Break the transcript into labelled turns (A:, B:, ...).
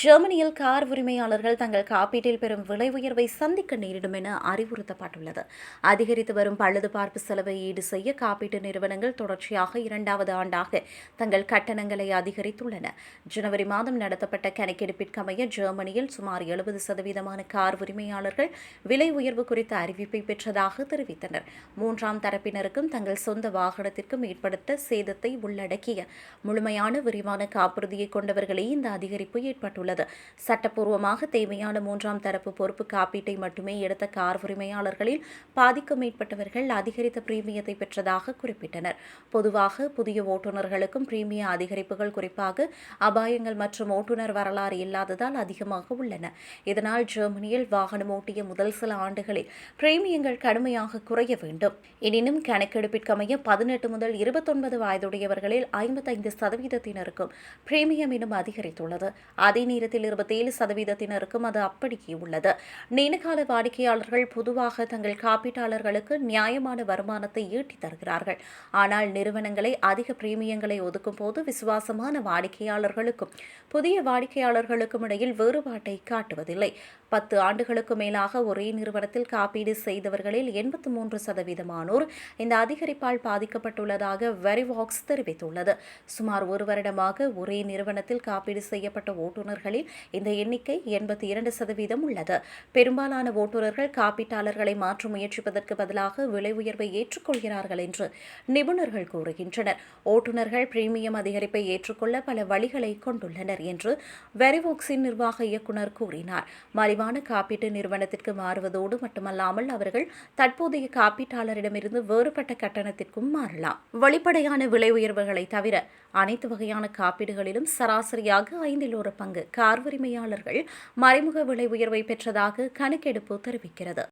A: ஜெர்மனியில் கார் உரிமையாளர்கள் தங்கள் காப்பீட்டில் பெறும் விலை உயர்வை சந்திக்க நேரிடும் என அறிவுறுத்தப்பட்டுள்ளது. அதிகரித்து வரும் பழுதுபார்ப்பு செலவை ஈடு செய்ய காப்பீட்டு நிறுவனங்கள் தொடர்ச்சியாக இரண்டாவது ஆண்டாக தங்கள் கட்டணங்களை அதிகரித்துள்ளன. ஜனவரி மாதம் நடத்தப்பட்ட கணக்கெடுப்பிற்கமைய ஜெர்மனியில் சுமார் எழுபது சதவீதமான கார் உரிமையாளர்கள் விலை உயர்வு குறித்த அறிவிப்பை பெற்றதாக தெரிவித்தனர். மூன்றாம் தரப்பினருக்கும் தங்கள் சொந்த வாகனத்திற்கும் ஏற்படுத்த சேதத்தை உள்ளடக்கிய முழுமையான விரிவான காப்புறுதியை கொண்டவர்களே இந்த அதிகரிப்பு ஏற்பட்டுள்ளது உள்ளது. சட்டப்பூர்வமாக தேவையான மூன்றாம் தரப்பு பொறுப்பு காப்பீட்டை மட்டுமே எடுத்த கார் உரிமையாளர்களில் பாதிக்கும் மேற்பட்டவர்கள் அதிகரித்த பிரீமியத்தை பெற்றதாக குறிப்பிட்டனர். பொதுவாக புதிய ஓட்டுநர்களுக்கும் பிரீமிய அதிகரிப்புகள் குறிப்பாக அபாயங்கள் மற்றும் ஓட்டுநர் வரலாறு இல்லாததால் அதிகமாக உள்ளன. இதனால் ஜெர்மனியில் வாகனம் ஓட்டிய முதல் சில ஆண்டுகளில் பிரீமியங்கள் கடுமையாக குறைய வேண்டும். எனினும் கணக்கெடுப்பிற்கமைய பதினெட்டு முதல் இருபத்தொன்பது வயதுடையவர்களில் ஐம்பத்தைந்து சதவீதத்தினருக்கும் பிரீமியம் இன்னும் அதிகரித்துள்ளது. அதே நேரத்தில் இருபத்தேழு சதவீதத்தினருக்கும் அது அப்படியே உள்ளது. நீண்டகால வாடிக்கையாளர்கள் பொதுவாக தங்கள் காப்பீட்டாளர்களுக்கு நியாயமான வருமானத்தை ஈட்டித் தருகிறார்கள். ஆனால் நிறுவனங்களை அதிக பிரீமியங்களை ஒதுக்கும் போது விசுவாசமான வாடிக்கையாளர்களுக்கும் புதிய வாடிக்கையாளர்களுக்கும் இடையில் வேறுபாட்டை காட்டுவதில்லை. பத்து ஆண்டுகளுக்கு மேலாக ஒரே நிறுவனத்தில் காப்பீடு செய்தவர்களில் எண்பத்தி மூன்று சதவீதமானோர் இந்த அதிகரிப்பால் பாதிக்கப்பட்டுள்ளதாக வெரிவாக்ஸ் தெரிவித்துள்ளது. சுமார் ஒரு வருடமாக ஒரே நிறுவனத்தில் காப்பீடு செய்யப்பட்ட ஓட்டுநர்கள் ஓட்டுநர்களில் இந்த எண்ணிக்கை எண்பத்தி இரண்டு சதவீதம் உள்ளது. பெரும்பாலான ஓட்டுநர்கள் காப்பீட்டாளர்களை மாற்ற முயற்சிப்பதற்கு பதிலாக விலை உயர்வை ஏற்றுக்கொள்கிறார்கள் என்று நிபுணர்கள் கூறுகின்றனர். ஓட்டுநர்கள் பிரீமியம் அதிகரிப்பை ஏற்றுக்கொள்ள பல வழிகளை கொண்டுள்ளனர் என்று வெரிவோக்ஸின் நிர்வாக இயக்குநர் கூறினார். மலிவான காப்பீட்டு நிறுவனத்திற்கு மாறுவதோடு மட்டுமல்லாமல் அவர்கள் தற்போதைய காப்பீட்டாளரிடமிருந்து வேறுபட்ட கட்டணத்திற்கும் மாறலாம். வெளிப்படையான விலை உயர்வுகளை தவிர அனைத்து வகையான காப்பீடுகளிலும் சராசரியாக ஐந்தில் ஒரு பங்கு கார் உரிமையாளர்கள் மறைமுக விலை உயர்வை பெற்றதாக கணக்கெடுப்பு தெரிவிக்கிறது.